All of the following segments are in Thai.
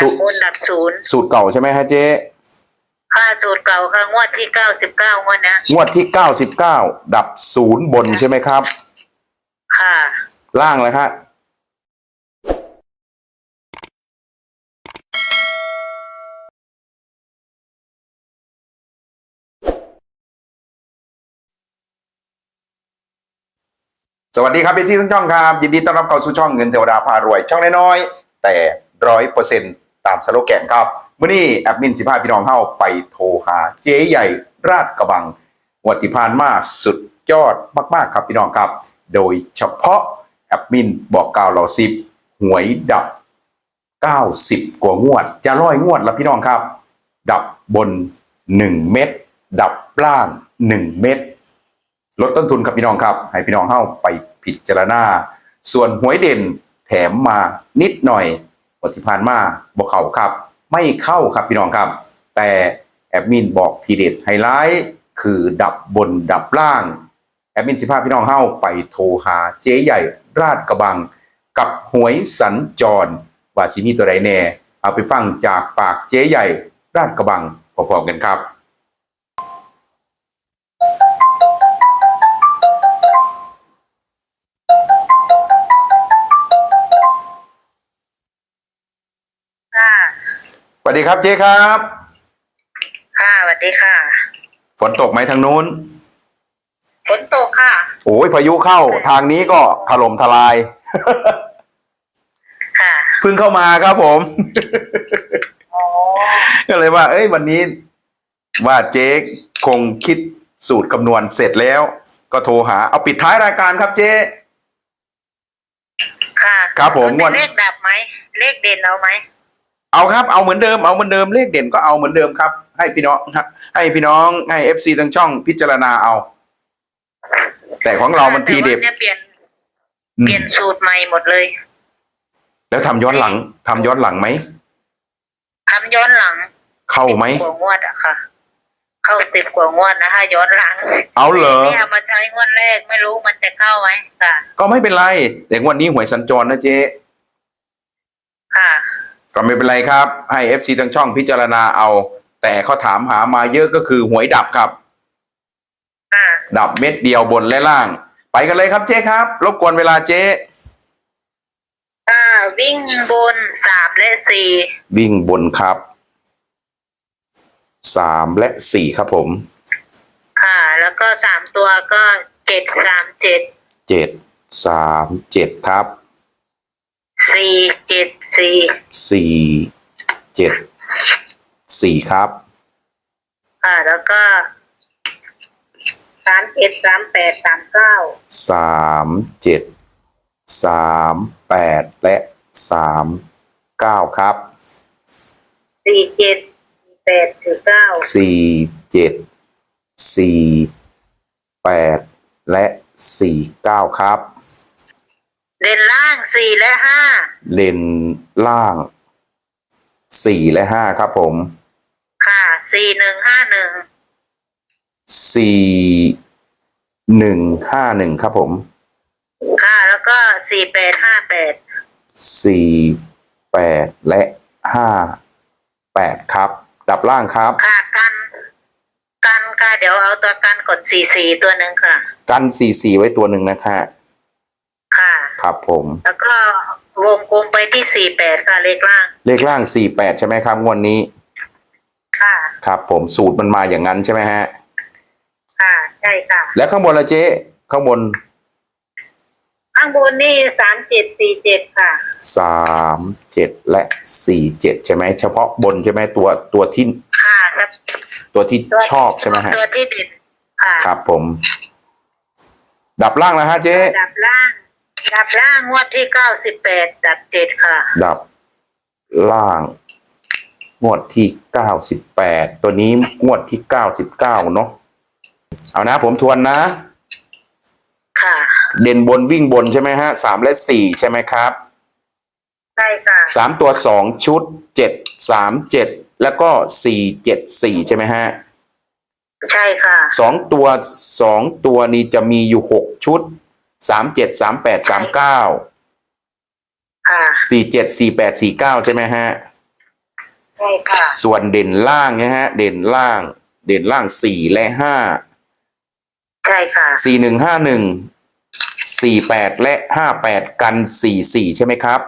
สูดับบนดับศูนย์สูตรเก่าใช่ไหมฮะเจ๊ค่าสูตรเก่าค่ะงวดที่เก้าสิบเก้างวดนะงวดที่99ดับศูนย์บนใช่ไหมครับ ค่ะ ล่างเลยครับสวัสดีครับพี่ที่ทั้งช่องครับ ยินดีต้อนรับเข้าสู่ช่องเงินเทวดาพารวย ช่องน้อยๆแต่ร้อยเปอร์เซ็นต ตามสโลแกนครับมื่อนี้แอดมินสิพาพี่น้องเข้าไปโทรหาเจ๊ใหญ่ราชกระบังงวัติพานมาสุดยอดมาก ๆ ครับพี่น้องครับ โดยเฉพาะแอดมินบอกกล่าวเราสิบหวยดับ 90 กว่างวด จะร้อยงวดแล้วพี่น้องครับ ดับบน 1 เม็ดดับล่าง 1 เม็ดลดต้นทุนครับพี่น้องครับ ให้พี่น้องเข้าไปพิจารณา ส่วนหวยเด่นแถมมานิดหน่อย ปฏิพานมาบอกเขาครับ ไม่เข้าครับพี่น้องครับ แต่แอดมินบอกทีเด็ดไฮไลท์คือดับบนดับล่าง แอดมินสิพาพี่น้องเข้าไปโทรหาเจ๊ใหญ่ราชกระบัง กับหวยสัญจรว่าสิมีตัวใดแน่ เอาไปฟังจากปากเจ๊ใหญ่ราชกระบังพอๆกันครับ วัสดีครับเจ๊ครับ ค่ะสวัสดีค่ะ ฝนตกไหมทางนู้น ฝนตกค่ะ โอ้ยพายุเข้า ทางนี้ก็ถล่มทลาย ค่ะ เพิ่งเข้ามาครับผมอ๋อก็เลยว่า เอ้ย วันนี้ ว่าเจ๊คงคิดสูตรคำนวณเสร็จแล้ว ก็โทรหา เอาปิดท้ายรายการครับเจ๊ค่ะ ครับผมนเลขดับไหม เลขเด่นเอาไหม เอาครับ เอาเหมือนเดิม เอาเหมือนเดิม เลขเด่นก็เอาเหมือนเดิมครับ ให้พี่น้องให้พี่น้อง ให้เอฟซีทั้งช่องพิจารณาเอา แต่ของเรามันทีเด็ด แต่ว่าเนี่ยเปลี่ยน อืเปลี่ยมนสูตรใหม่หมดเลยแล้วทำย้อนหลังทำย้อนหลังไหม ทำย้อนหลังเข้าไหม สิบกว่างวดอะค่ะ เข้าสิบกว่างวดนะคะย้อนหลังเอาเหรอ ที่เอามาใช้งวดแรกไม่รู้มันจะเข้าไหมค่ะ ก็ไม่เป็นไร แต่วันนี้หวยสัญจรนะเจ๊ค่ะ ก็ไม่เป็นไรครับ ให้เอฟซีทั้งช่องพิจารณาเอา แต่เขาถามหามาเยอะก็คือหวยดับครับค่ะดับเม็ดเดียวบนและล่าง ไปกันเลยครับเจ๊ครับ รบกวนเวลาเจ๊ค่ะวิ่งบนสามและสี่วิ่งบนครับ สามและสี่ครับผม ค่ะ แล้วก็สามตัวก็เจ็ดสามเจ็ดเจ็ด สาม เจ็ดครับ สี่เจ็ด สี่สี่เจ็ดสี่ครับค่ะแล้วก็สามเจ็ดสามแปดสามเก้าสามเจ็ดสามแปดและสามเก้าครับสี่เจ็ดสี่แปดสี่เก้าสี่เจ็ดสี่แปดและสี่เก้าครับ เด่นล่างสี่และห้าเลนล่างสี่และห้าครับผม ค่ะสี่หนึ่งห้าหนึ่งสี่หนึ่งห้าหนึ่งครับผม ค่ะ แล้วก็สี่แปดห้าแปดสี่แปดและห้าแปดครับ ดับล่างครับ ค่ะกันกันค่ะเดี๋ยวเอาตัวกันกดสี่สี่ตัวหนึ่งค่ะ กันสี่สี่ไว้ตัวหนึ่งนะคะ ค่ะครับผม แล้วก็วงกลมไปที่สี่แปดค่ะเลขล่าง เลขล่างสี่แปดใช่ไหมครับงวดนี้ ค่ะ ครับ ผมสูตรมันมาอย่างนั้นใช่ไหมฮะ ค่ะ ใช่ค่ะ แล้วข้างบนละเจ๊ข้างบน ข้างบนนี่สามเจ็ดสี่เจ็ดค่ะ สามเจ็ดและสี่เจ็ดใช่ไหมเฉพาะบนใช่ไหมตัวตัวที่ค่ะครับตัวที่ตัวชอบใช่ไหมฮะ ตัวที่เด่นค่ะครับผม ดับล่างนะฮะเจ๊ ดับล่าง ดับล่างงวดที่เก้าสิบแปดดับเจ็ดค่ะ ดับล่าง งวดที่เก้าสิบแปดตัวนี้งวดที่เก้าสิบเก้าเนาะเอานะ ผมทวนนะ ค่ะ เด่นบนวิ่งบนใช่ไหมฮะสามและสี่ใช่ไหมครับใช่ค่ะสามตัวสองชุดเจ็ดสามเจ็ดแล้วก็สี่เจ็ดสี่ใช่ไหมฮะใช่ค่ะสองตัวสองตัวนี้จะมีอยู่หกชุด สามเจ็ดสามแปดสามเก้าค่ะสี่เจ็ดสี่แปดสี่เก้าใช่ไหมฮะ ใช่ค่ะ ส่วนเด่นล่างนะฮะ เด่นล่าง เด่นล่างสี่และห้าใช่ค่ะสี่หนึ่งห้าหนึ่งสี่แปดและห้าแปดกันสี่สี่ใช่ไหมครับ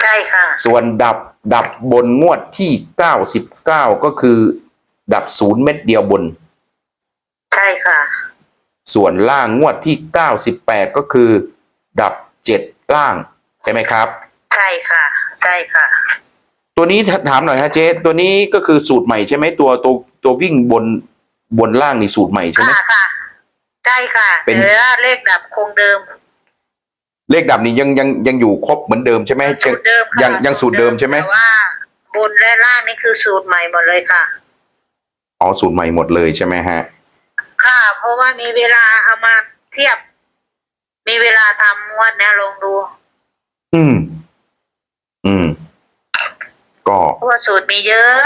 ใช่ค่ะ ส่วนดับดับบนงวดที่เก้าสิบเก้าก็คือ ดับศูนย์เม็ดเดียวบน ใช่ค่ะ ส่วนล่างงวดที่เก้าสิบแปดก็คือ ดับเจ็ดล่าง ใช่ไหมครับ ใช่ค่ะ ใช่ค่ะ ตัวนี้ถามหน่อยฮะเจ๊ตัวนี้ก็คือสูตรใหม่ใช่ไหมตัวตัวตัววิ่งบนบนล่างนี่สูตรใหม่ใช่ไหมค่ะค่ะ ใช่ค่ะเป็นเหลือเลขดับคงเดิม เลขดับนี่ยังยังยังอยู่ครบเหมือนเดิมใช่ไหมสูตรเดิมค่ะยังยังสูตรเดิมใช่ไหมแต่ว่า บนและล่างนี่คือสูตรใหม่หมดเลยค่ะอ๋อสูตรใหม่หมดเลยใช่ไหมฮะ ค่ะ เพราะว่ามีเวลาเอามาเทียบ มีเวลาทำงวดเนี้ยลองดู อืม อืม ก็ เพราะว่าสูตรมีเยอะ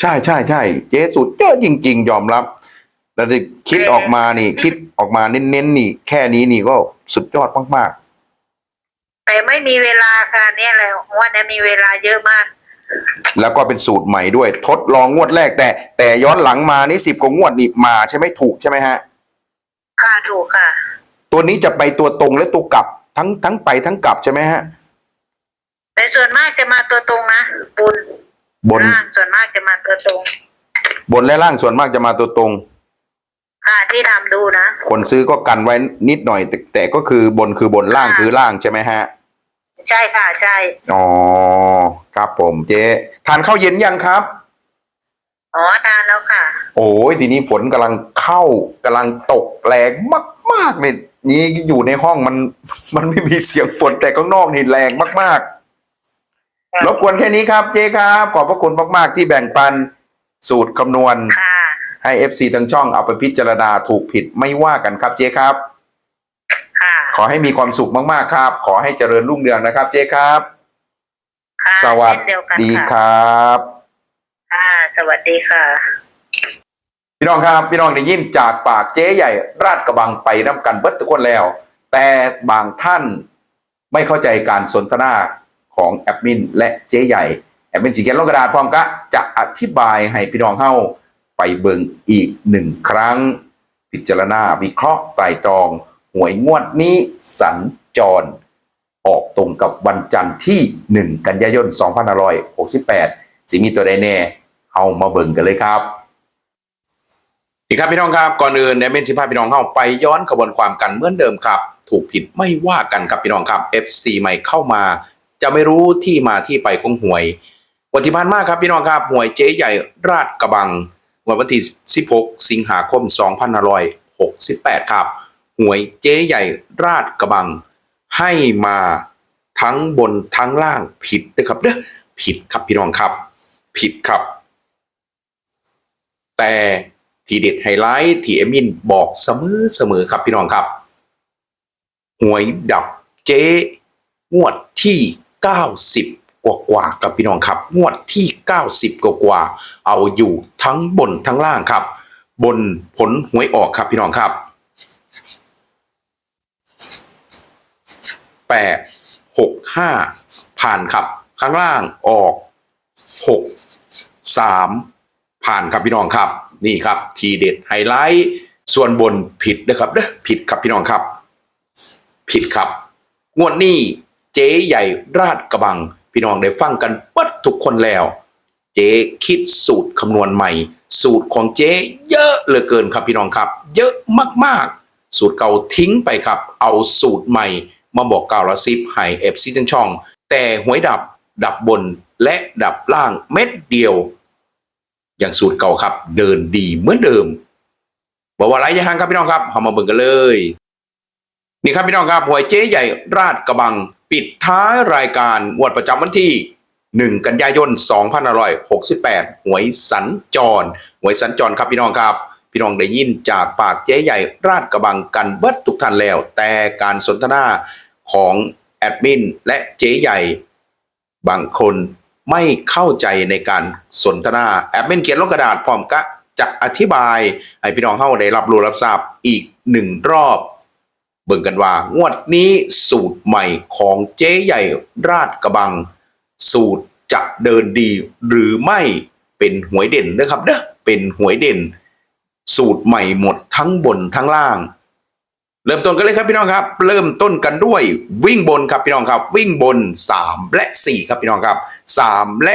ใช่ใช่ใช่เจ๊สูตรเยอะจริง ๆ ยอมรับ แล้วได้คิดเออออกมานี่ คิดออกมาเน้นๆนี่ แค่นี้นี่ก็สุดยอดมากแต่ไม่มีเวลาค่ะเนี่ยแหละงวดเนี้ยมีเวลาเยอะมาก ๆ แล้วก็เป็นสูตรใหม่ด้วย ทดลองงวดแรกแต่ แต่ย้อนหลังมานี่สิบกว่างวดนี่มาใช่ไหมถูกใช่ไหมฮะ ค่ะถูกค่ะ ตัวนี้จะไปตัวตรงและตัวกลับทั้งทั้งไปทั้งกลับใช่ไหมฮะ แต่ส่วนมากจะมาตัวตรงนะบนบน ล่างส่วนมากจะมาตัวตรง บนและล่างส่วนมากจะมาตัวตรง ค่ะที่ทำดูนะ คนซื้อก็กันไว้นิดหน่อยแต่แต่ก็คือบนคือบนล่างคือล่างใช่ไหมฮะ ใช่ค่ะใช่อ๋อครับผมเจ๊ทานข้าวเย็นยังครับ อ๋อทานแล้วค่ะ โอ้ยทีนี้ฝนกำลังเข้ากำลังตกแรงมากๆเนี่ยนี่อยู่ในห้องมัน มันไม่มีเสียงฝนแต่ข้างนอกนี่แรงมากๆรบกวนแค่นี้ครับเจ๊ครับ ขอบพระคุณมาก ๆ ที่แบ่งปันสูตรคำนวณ ค่ะ ให้ FC ทั้งช่องเอาไปพิจารณาถูกผิดไม่ว่ากันครับเจ๊ครับค่ะ ขอให้มีความสุขมากๆครับ ขอให้เจริญรุ่งเรืองนะครับ เจ๊ครับ ค่ะสวัสเช่นเดียวกันดีคค่ะรับค่ะสวัสดีค่ะ พี่น้องครับพี่น้องได้ยินจากปากเจ๊ใหญ่ ราดกระบังไปน้ำกันเบิดทุกคนแล้ว แต่บางท่านไม่เข้าใจการสนทนาของแอดมินและเจ๊ใหญ่แอดมินสีเขียนลงกระดาษพร้อมกะจะอธิบายให้พี่น้องเข้าไปเบิ่งอีกหนึ่งครั้ง พิจารณาวิเคราะห์ไตรตรอง หวยงวดนี้สัญจร ออกตรงกับวันจันทร์ที่ 1 กันยายน 2568 สิมีตัวใดแน่เอามาเบิ่งกันเลยครับนี่ครับพี่น้องครับก่อนอื่นเนี่ยเป็นสิพาพี่น้องเข้าไปย้อนกระบวนความกันเหมือนเดิมครับ ถูกผิดไม่ว่ากันครับพี่น้องครับ FC ใหม่เข้ามา จะไม่รู้ที่มาที่ไปของหวยวันที่ผ่านมาครับพี่น้องครับหวยเจ๊ใหญ่ราดกระบังวันที่16 สิงหาคม 2568 ครับ หวยเจ๊ใหญ่ราดกระบัง ให้มาทั้งบนทั้งล่างผิดนะครับเด้อผิดครับพี่น้องครับ ผิดครับ แต่ทีเด็ดไฮไลท์ที่เอมินบอกเสมอเสมอครับพี่น้องครับ หวยดับเจ๊งวดที่ 90 กว่ากว่ากับพี่น้องครับ งวดที่ 90 กว่ากว่า เอาอยู่ทั้งบนทั้งล่างครับ บนผลหวยออกครับพี่น้องครับ แปดหกห้าผ่านครับ ข้างล่างออกหกสามผ่านครับพี่น้องครับ นี่ครับ ทีเด็ดไฮไลท์ส่วนบนผิดนะครับเด้อผิดครับพี่น้องครับ ผิดครับ งวดนี้เจ๊ใหญ่ราดกระบัง พี่น้องได้ฟังกันปัดทุกคนแล้ว เจ๊คิดสูตรคำนวณใหม่ สูตรของเจ๊เยอะเหลือเกินครับพี่น้องครับ เยอะมากๆ สูตรเก่าทิ้งไปครับ เอาสูตรใหม่ มาบอกกล่าวละซิบให้เอฟซีทั้งช่อง แต่หวยดับดับบนและดับล่างเม็ดเดียว อย่างสูตรเก่าครับ เดินดีเหมือนเดิมบอกว่าไรยังห่างครับพี่น้องครับเอามาเบิ่งกันเลย นี่ครับพี่น้องครับหวยเจ๊ใหญ่ราดกระบัง ปิดท้ายรายการงวดประจำวันที่1 กันยายน 2568 หวยสัญจร หวยสัญจรครับพี่น้องครับ พี่น้องได้ยินจากปากเจ๊ใหญ่ราดกระบังกันเบิดทุกท่านแล้ว แต่การสนทนาของแอดมินและเจ๊ใหญ่ บางคนไม่เข้าใจในการสนทนาแอดมินเขียนลงกระดาษพร้อมกะจะอธิบายให้พี่น้องเข้าได้รับรู้รับทราบอีกหนึ่งรอบ เบิ่งกันว่า งวดนี้สูตรใหม่ของเจ๊ใหญ่ราดกระบัง สูตรจะเดินดีหรือไม่เป็นหวยเด่นนะครับเด้อเป็นหวยเด่น สูตรใหม่หมดทั้งบนทั้งล่าง เริ่มต้นกันเลยครับพี่น้องครับ เริ่มต้นกันด้วยวิ่งบนครับพี่น้องครับ วิ่งบน 3 และ 4 ครับพี่น้องครับ 3 และ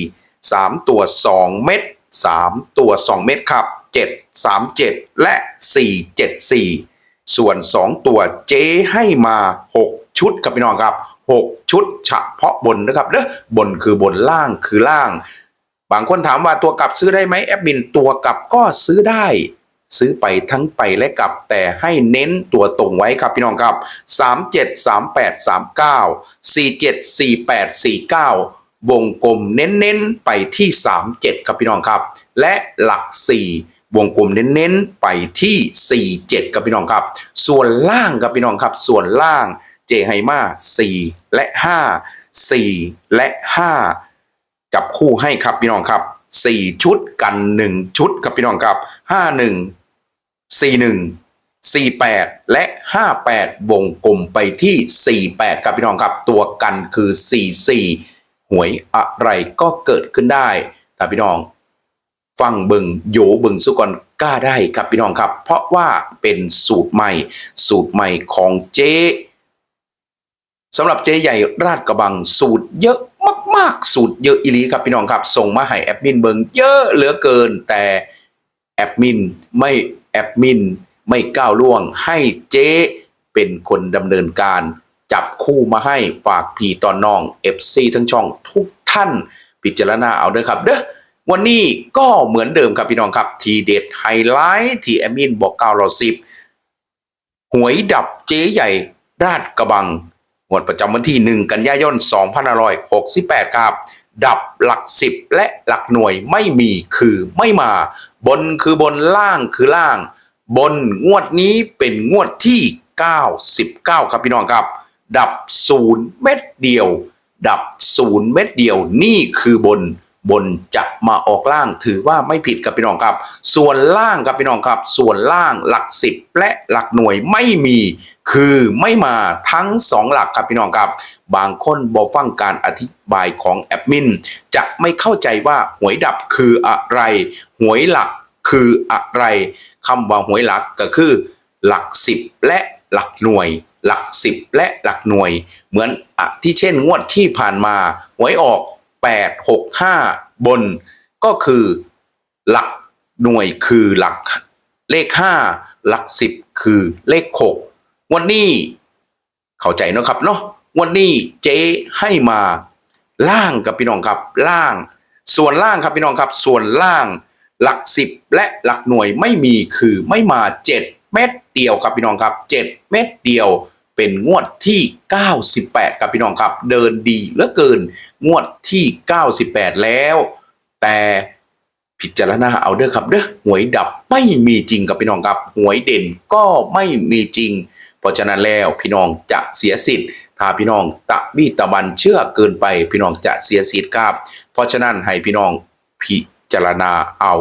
4 3 ตัว 2 เม็ด3 ตัว 2 เม็ดครับ 7 3 7 และ 4 7 4 ส่วน 2 ตัวเจ๊ให้มา 6 ชุดครับพี่น้องครับ 6 ชุดเฉพาะบนนะครับเด้อบนคือบนล่างคือล่าง บางคนถามว่าตัวกลับซื้อได้ไหมแอดมินตัวกลับก็ซื้อได้ ซื้อไปทั้งไปและกลับแต่ให้เน้นตัวตรงไว้ครับพี่น้องครับ 37 38 39 47 48 49 วงกลมเน้นๆไปที่ 37 ครับพี่น้องครับ และหลัก 4 วงกลมเน้นๆไปที่ 47 ครับพี่น้องครับ ส่วนล่างครับพี่น้องครับ ส่วนล่างเจไฮมา4และ 5 4 และ 5 จับคู่ให้ครับพี่น้องครับ4ชุดกัน1ชุดครับพี่น้องครับ51 41 48และ58วงกลมไปที่48ครับพี่น้องครับตัวกันคือ44หวยอะไรก็เกิดขึ้นได้ถ้าพี่น้อง ฟังเบิงโยเบิงสุกรกล้าได้ครับพี่น้องครับ เพราะว่าเป็นสูตรใหม่ สูตรใหม่ของเจ๊สำหรับเจ๊ใหญ่ราดกระบังสูตรเยอะ มากสูตรเยอะอีลีครับพี่น้องครับ ส่งมาให้แอดมินเบิงเยอะเหลือเกิน แต่แอดมินไม่แอดมินไม่ก้าวล่วงให้เจ๊เป็นคนดำเนินการ จับคู่มาให้ฝากพีตอนน้อง FC ทั้งช่องทุกท่านพิจารณาเอาเด้อครับ เด้อวันนี้ก็เหมือนเดิมครับพี่น้องครับ ทีเด็ดไฮไลท์ที่แอมมินบอกเก้าเราสิบหวยดับเจ๊ใหญ่ราดกระบัง งวดประจำวันที่ 1 กันยายน 2568 ครับ ดับหลักสิบและหลักหน่วยไม่มีคือไม่มา บนคือบนล่างคือล่าง บนงวดนี้เป็นงวดที่ 99 ครับพี่น้องครับ ดับศูนย์เม็ดเดียว ดับศูนย์เม็ดเดียวนี่คือบน บนจะมาออกล่างถือว่าไม่ผิดครับพี่น้องครับ ส่วนล่างครับพี่น้องครับ ส่วนล่างหลักสิบและหลักหน่วยไม่มีคือไม่มาทั้งสองหลักครับพี่น้องครับ บางคนบอฟังการอธิบายของแอดมิน จะไม่เข้าใจว่าหวยดับคืออะไร หวยหลักคืออะไรคำว่าหวยหลักก็คือ หลักสิบและหลักหน่วย หลักสิบและหลักหน่วย เหมือนอที่เช่นงวดที่ผ่านมาหวยออก 8 6 5 บนก็คือหลักหน่วยคือหลักเลข 5 หลัก 10 คือเลข 6 วันนี้เข้าใจเนะครับเนาะวันนี้เจ๊ให้มาล่างกับพี่น้องครับล่าง ส่วนล่างครับพี่น้องครับ ส่วนล่างหลักสิบและหลักหน่วยไม่มีคือไม่มา 7 เม็ดเดียวครับพี่น้องครับ 7 เม็ดเดียว เป็นงวดที่ 98 ครับพี่น้องครับ เดินดีเหลือเกินงวดที่ 98 แล้ว แต่พิจารณาเอาเด้อครับเด้อหวยดับไม่มีจริงครับพี่น้องครับหวยเด่นก็ไม่มีจริง เพราะฉะนั้นแล้วพี่น้องจะเสียสิทธิ์ถ้าพี่น้องตะบี้ตะบันเชื่อเกินไป พี่น้องจะเสียสิทธิ์ครับ เพราะฉะนั้นให้พี่น้องพิจารณาเอา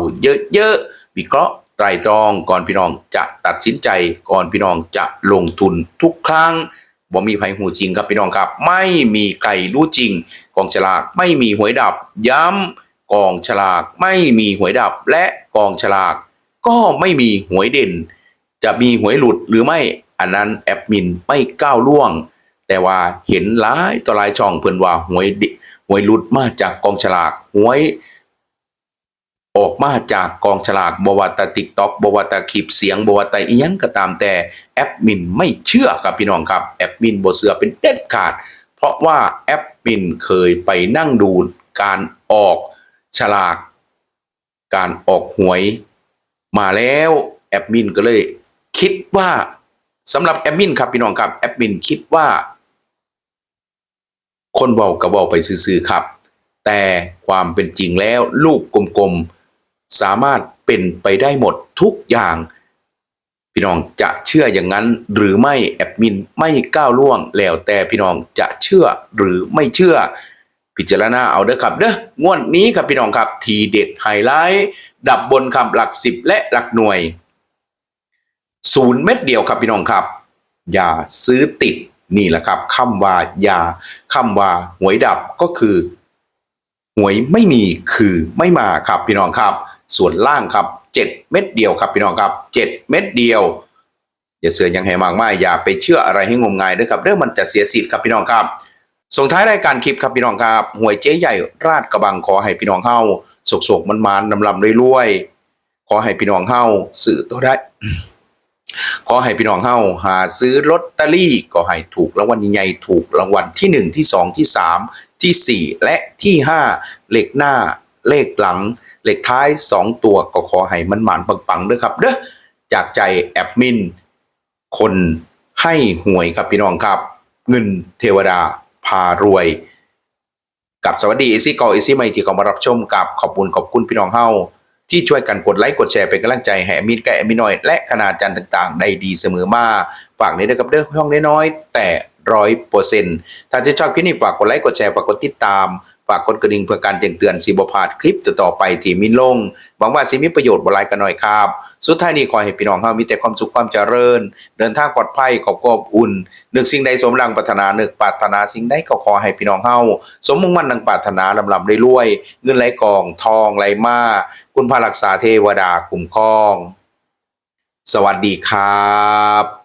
เยอะๆวิเคราะห์ ไตรตรองก่อนพี่น้องจะตัดสินใจก่อนพี่น้องจะลงทุนทุกครั้งบ่มีไผหูจริงครับพี่น้องครับ ไม่มีใครรู้จริง กองฉลากไม่มีหวยดับ ย้ำกองฉลากไม่มีหวยดับ และกองฉลาก ก็ไม่มีหวยเด่น จะมีหวยหลุดหรือไม่อันนั้นแอดมินไม่ก้าวล่วง แต่ว่าเห็นหลายต่อหลายช่องเพิ่นว่าหวยหวยหลุดมาจากกองฉลากหวย ออกมาจากกองฉลากบวตาติ๊กต็อกบวตาคลิปเสียงบวตาอียังก็ตามแต่แอดมินไม่เชื่อครับพี่น้องครับแอดมินบ่เสือเป็นเด็ดขาด เพราะว่าแอดมินเคยไปนั่งดูการออกฉลาก การออกหวยมาแล้วแอดมินก็เลย คิดว่าสำหรับแอดมินครับพี่น้องครับแอดมินคิดว่า คนเว้าก็เว้าไปซื่อๆครับ แต่ความเป็นจริงแล้วลูกกลมๆ สามารถเป็นไปได้หมดทุกอย่าง พี่น้องจะเชื่ออย่างนั้นหรือไม่แอดมินไม่ก้าวล่วงแล้วแต่พี่น้องจะเชื่อหรือไม่เชื่อ พิจารณาเอาเด้อครับเด้องวดนี้ครับพี่น้องครับทีเด็ดไฮไลท์ดับบนคำหลักสิบและหลักหน่วยศูนย์เม็ดเดียวครับพี่น้องครับ อย่าซื้อติดนี่แหละครับคำว่าอย่าคำว่าหวยดับก็คือหวยไม่มีคือไม่มาครับพี่น้องครับ ส่วนล่างครับ 7 เม็ดเดียวครับพี่น้องครับ 7 เม็ดเดียวอย่าเสือยังให้มากมายอย่าไปเชื่ออะไรให้งมงายด้วยครับเรื่องมันจะเสียสิทธิ์ครับพี่น้องครับ ส่งท้ายรายการคลิปครับพี่น้องครับหวยเจ๊ใหญ่ราดกระบังขอให้พี่น้องเฮาสกสกมันมานลำลำรวยๆขอให้พี่น้องเฮาสื่อตัวได้ ขอให้พี่น้องเฮาหาซื้อลอตเตอรี่ก็ให้ถูกรางวัลใหญ่ถูกรางวัลที่หนึ่งที่สองที่สามที่สี่และที่ห้าเลขหน้า เลขหลัง เลขท้ายสองตัวก็ขอให้มันหมานปังๆด้อครับเด้อจากใจแอดมิน คนให้หวยครับพี่น้องครับ เงินเทวดาพารวย กับสวัสดีเอซี่กอเอซี่ใหม่ที่เขามารับชมกับขอบคุณขอบคุณพี่น้องเฮาที่ช่วยกันกดไลค์กดแชร์เป็นกำลังใจให้มินกับแอดมินน้อย และคณาจารย์ต่างๆ ได้ดีเสมอมาฝากนี้ด้วยกับเด้อช่องน้อยๆแต่ร้อยเปอร์เซ็นต์ถ้าจะชอบคลิปนี้ฝากกดไลค์กดแชร์ฝากกดติดตาม ฝากกดกระดิ่งเพื่อการแจ้งเตือนสิบพลาดคลิปต่อไปที่มินลงหวังว่าสิมีประโยชน์บหลายกันหน่อยครับ สุดท้ายนี้ขอให้พี่น้องเฮามีแต่ความสุขความเจริญ เดินทางปลอดภัยขอบครอบอุ่นนึกสิ่งใดสมรังปรารถนานึกปรารถนาสิ่งใดก็ขอให้พี่น้องเฮาสมมุ่งมั่นดังปรารถนาลำลำได้รวย เงินไหลกองทองไหลมาคุณพระรักษาเทวดาคุ้มครอง สวัสดีครับ